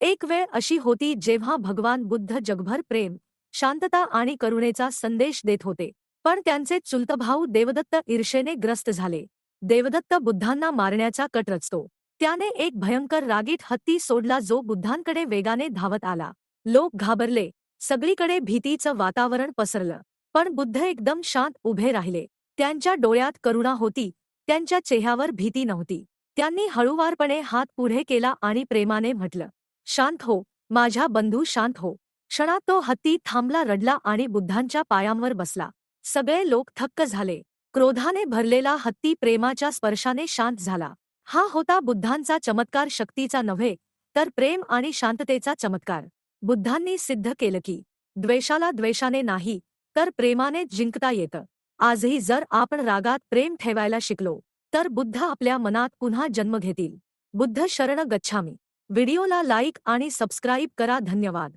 एक वेळ अशी होती जेव्हा भगवान बुद्ध जगभर प्रेम शांतता आणि करुणेचा संदेश देत होते. पण त्यांचे चुलतभाऊ देवदत्त ईर्षेने ग्रस्त झाले. देवदत्त बुद्धांना मारण्याचा कट रचतो. त्याने एक भयंकर रागीट हत्ती सोडला जो बुद्धांकडे वेगाने धावत आला. लोक घाबरले. सगळीकडे भीतीचं वातावरण पसरलं. पण बुद्ध एकदम शांत उभे राहिले. त्यांच्या डोळ्यात करुणा होती. त्यांच्या चेहऱ्यावर भीती नव्हती. त्यांनी हळूवारपणे हात पुढे केला आणि प्रेमाने म्हटलं शांत हो माझ्या बंधू शांत हो. क्षणात तो हत्ती थांबला रडला आणि बुद्धांच्या पायांवर बसला. सगळे लोक थक्क झाले. क्रोधाने भरलेला हत्ती प्रेमाच्या स्पर्शाने शांत झाला. हा होता बुद्धांचा चमत्कार शक्तीचा नव्हे तर प्रेम आणि शांततेचा चमत्कार. बुद्धांनी सिद्ध केलं की द्वेषाला द्वेषाने नाही तर प्रेमाने जिंकता येतं. आजही जर आपण रागात प्रेम ठेवायला शिकलो तर बुद्ध आपल्या मनात पुन्हा जन्म घेतील. बुद्ध शरण गच्छामी. व्हिडिओला लाईक आणि सबस्क्राईब करा. धन्यवाद.